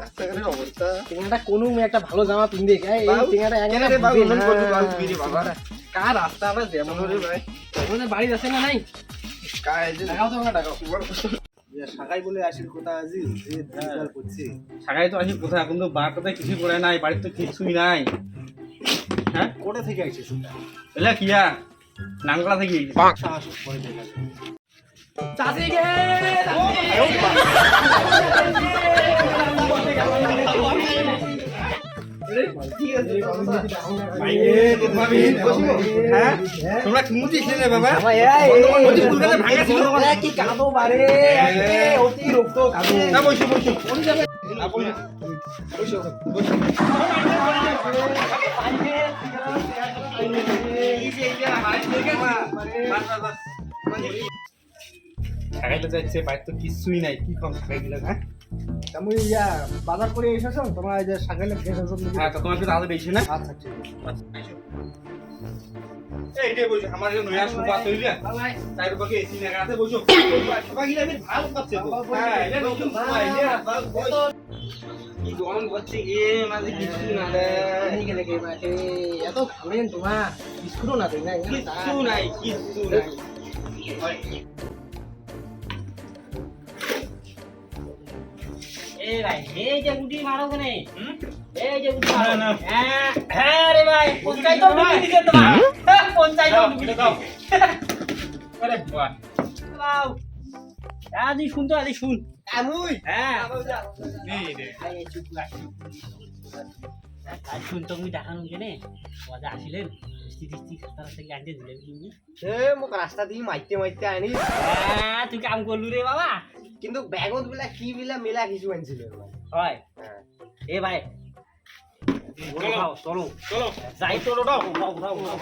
রাস্তাঘাটের অবস্থা। টেঙ্গাটা কোনো একটা ভালো জামা পিনবে? এই বাবু, টেঙ্গাটা এক কেন রে বাবু, এমন করবি বাবু, তুই বাবা? কার রাস্তা আবার যেমন রে ভাই। আমাদের বাড়ির আছে না নাই? কায় যে তো আমরা টাকাও সাকাই বলে আসির কথা আজি? করছে। সাগাই তো আসি কোথায়? এখন তো বার কোথায় কিছুই করে নাই বাড়ির তো কিছুই নাই। হ্যাঁ? কোটা থেকে ওটা এলা কিয়া নাংলা থেকে সাহস করে দেখা চাচি গে হ্যাঁ তোমরা কিমুতি ছিলে বাবা কি কাঁদো বারে অতিরিক্ত কাঁদো বসো বসো বসো সাগাই তো যাচ্ছে বাড়িতে তো কিছুই নাই কি কম সাগাই দিলে হ্যাঁ? তুমি ইয়া বাজার করে এসেছ? তোমার এই যে সাকাইলে গেছে সব হ্যাঁ তো তোমার তো তাহলে বেশি না? আচ্ছা ঠিক আছে। এই রে বসো আমার যে নয়া সোফা তৈরি তাই রূপকে এসি লাগাতে বসো? সোফা গিলা বেশ ভালো পাচ্ছে তো। হ্যাঁ এটা নতুন সোফা এটা কি গরম করছে এ মাঝে কিছু না রে। এত ভাবেন তোমার না তুই না কিচ্ছু নাই কিচ্ছু নাই। এই ভাই এই যে গুটি মারো কেনে এই যে গুটি মারো। না। হ্যাঁ হ্যাঁ রে ভাই পঞ্চায়েত ঢুকি দিছে তোমার। হ্যাঁ, পঞ্চায়েত দাও, ঢুকি দাও। আরে বাহ। দাও আজি শুন তো আজি শুন। আমুই হ্যাঁ। নেই রে। আই চুপ লাগ আজ শুন তো তুমি দেখানো কেনে মজা আসিলেন। মিষ্টি টিষ্টি তারা থেকে আনতে দিলেন তুমি এ মোক রাস্তা দিয়ে মাইতে মাইতে আনি হ্যাঁ তুই কাম করলু রে বাবা। কিন্তু ব্যাগত বিলা কি বিলা মেলা কিছু আনছিল হয় এ ভাই চলো। চলো চলো যাই চলো দাও উঠাও উঠাও উঠাও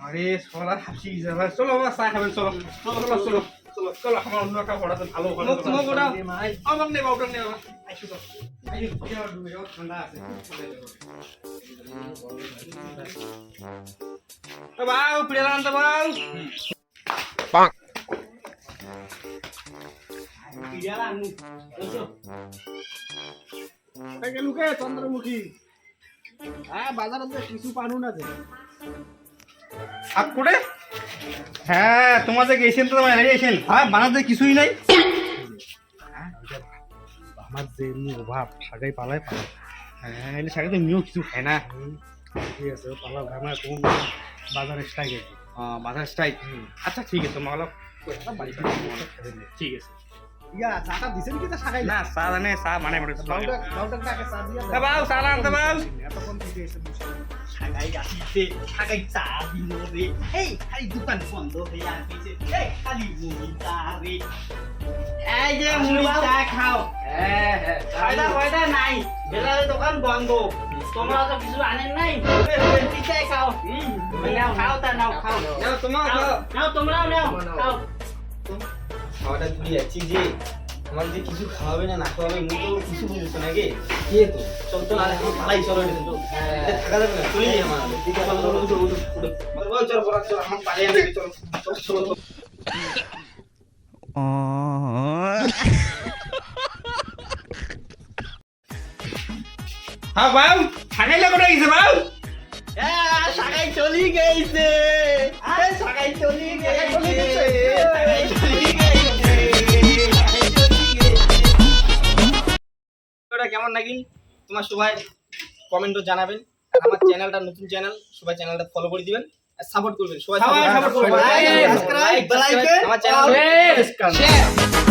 আরে সলা হাসি গেছে ভাই চলো বাবা চা খাবেন চলো চলো চলো চলো চলো চলো আমার অন্য একটা পড়াতে ভালো ওখানে মোক মোক ওটা নেবা ওটা নেবা আইসো তো আইসো এটা ডুবে যাও ঠান্ডা আছে আনতে বাউ পিড়ালা আনু লুকে চন্দ্রমুখী। হ্যাঁ বাজারে তো কিছু পানু না যে আক করে হ্যাঁ তোমাদের গেছেন তো তোমার গেছেন। হ্যাঁ বানাতে কিছুই নাই। আমার যে অভাব সাকাই পালাই পালাই হ্যাঁ সাথে তো মিও কিছু খায় না। ঠিক আছে পালা ঘামা কোন বাজারে স্ট্রাইক আছে? বাজার স্ট্রাইক আচ্ছা ঠিক আছে অলপ ঠিক আছে। ইয়া চাটা দিছেন কি তা সাকাই না চা জানে চা বানাই পড়ে বাউটা বাউটা টাকা চা দিয়া বাউ চা আনতে বাউ এতক্ষণ থেকে এসে বসে সাগাই আসিছে চা দিল রে। এই খালি দোকান বন্ধ হয়ে আসিছে এই খালি মুড়ি চা রে। এই যে মুড়ি চা খাও। ফায়দা ফায়দা নাই। বেলারে দোকান বন্ধ। তোমরা তো কিছু আনেন নাই? পিছাই খাও। নাও খাও তা নাও খাও। না তোমার নাও, নাও তোমরাও নাও খাও। খাওয়াটা তুই যাচ্ছি যে আমার যে কিছু খাওয়াবে না না খাওয়াবে মুই তো কিছু বুঝছ নাকি? কে তো? চল তো নাহলে আমি পালাই চলো এটা তো থাকা যাবে না চলে যাই আমার ঠিক আছে চলো চলো চলো চলো চলো চলো বড় চলো আমার পালাই আনবি চলো চলো চলো হ্যাঁ বাউ খাইলে কোথায় গেছে বাউ? সাগাই চলি গেছে। সাগাই চলি গেছে। কেমন লাগিল তোমার সবাই কমেন্টও জানাবেন। আর আমার চ্যানেলটা নতুন চ্যানেল সবাই চ্যানেলটা ফলো করে দিবেন আর সাপোর্ট করবেন। সবাই support করবেন। আমার চ্যানেল.